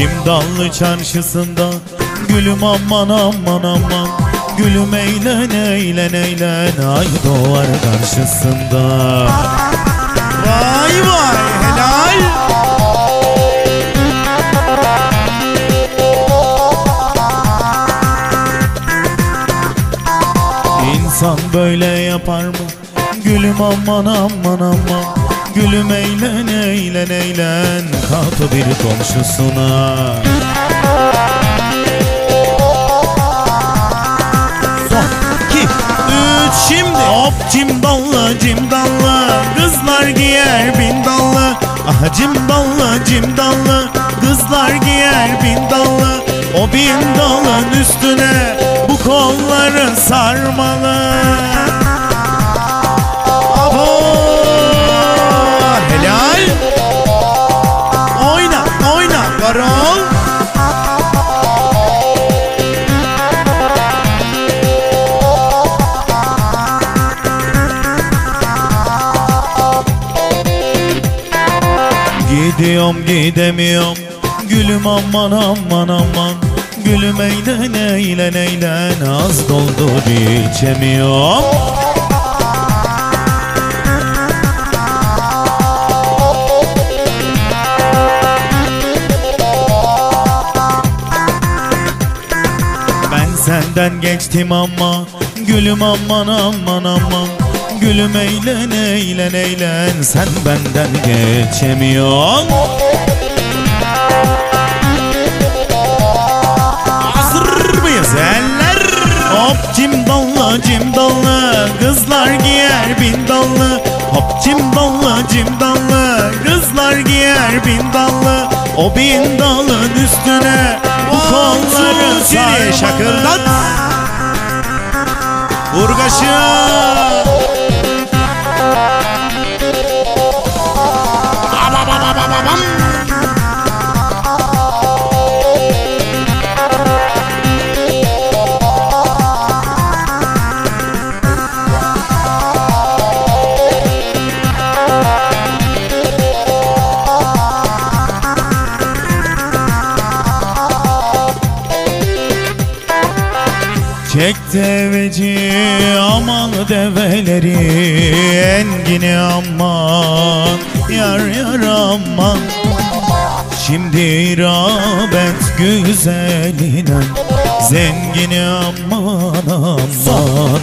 Cimdallı çarşısında Gülüm aman aman aman Gülüm eğlen eğlen eğlen Ay doğar karşısında Vay vay helal. İnsan böyle yapar mı? Gülüm aman aman aman Gülüm eğlen eğlen eğlen. Katı bir komşusuna. Son iki üç. Şimdi Hop cimdallı cimdallı Kızlar giyer bin dallı Ah cimdallı cimdallı Kızlar giyer bin dallı O bin dalın üstüne Gidiyorum gidemiyorum. Gülüm aman aman aman. Gülüm eğlen eğlen eğlen Az doldur içemiyorum Ben senden geçtim ama Gülüm aman aman aman Gülüm eğlen eğlen eğlen Sen benden geçemiyorsun Hazır mıyız? Eller. Hop cimdallı cimdallı Kızlar giyer bin dallı Hop cimdallı cimdallı Kızlar giyer bin dallı O bin dalın üstüne Bu kolları sarmalı Şakırdat. Vurgaşı. Çek deveci aman develeri Engini aman yar yar aman. Şimdi rağbet güzeline Zengini aman aman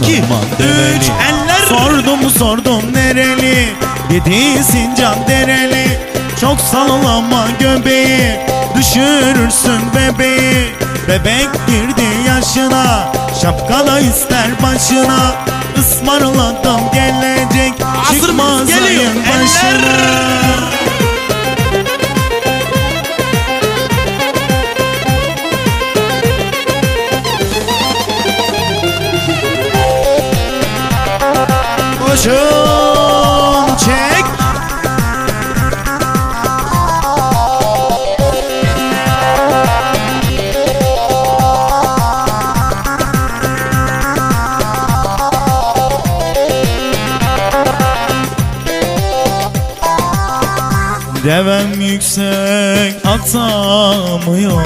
iki, aman üç, eller. Sordum sordum nereli? Dedi Sincan dereli. Çok sallama göbeği Düşürürsün bebeği. Bebek girdi yaşına Şapkala ister başına Ismarladım gelecek Hazır Çıkmaz? Geliyor. ayın başına Eller. Koşun Devem yüksek atamıyorum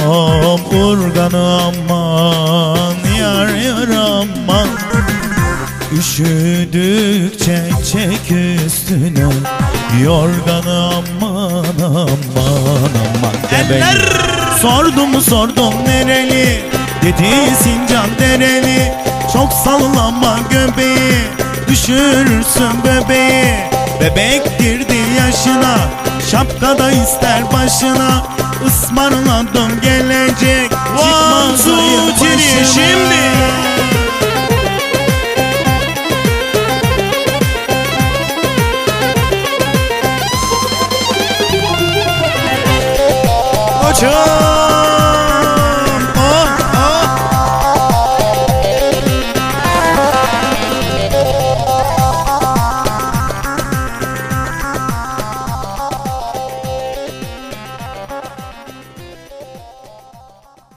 Urganı aman yar yar aman. Üşüdükçe çek üstüne Yorganı aman aman aman. Eller. Sordum sordum nereli? Dedi Sincan dereli. Çok sallama göbeği Düşürürsün bebeği. Bebek girdi yaşına Şapkada ister başına Ismarladım gelecek. One, two, three, şimdi. Koşun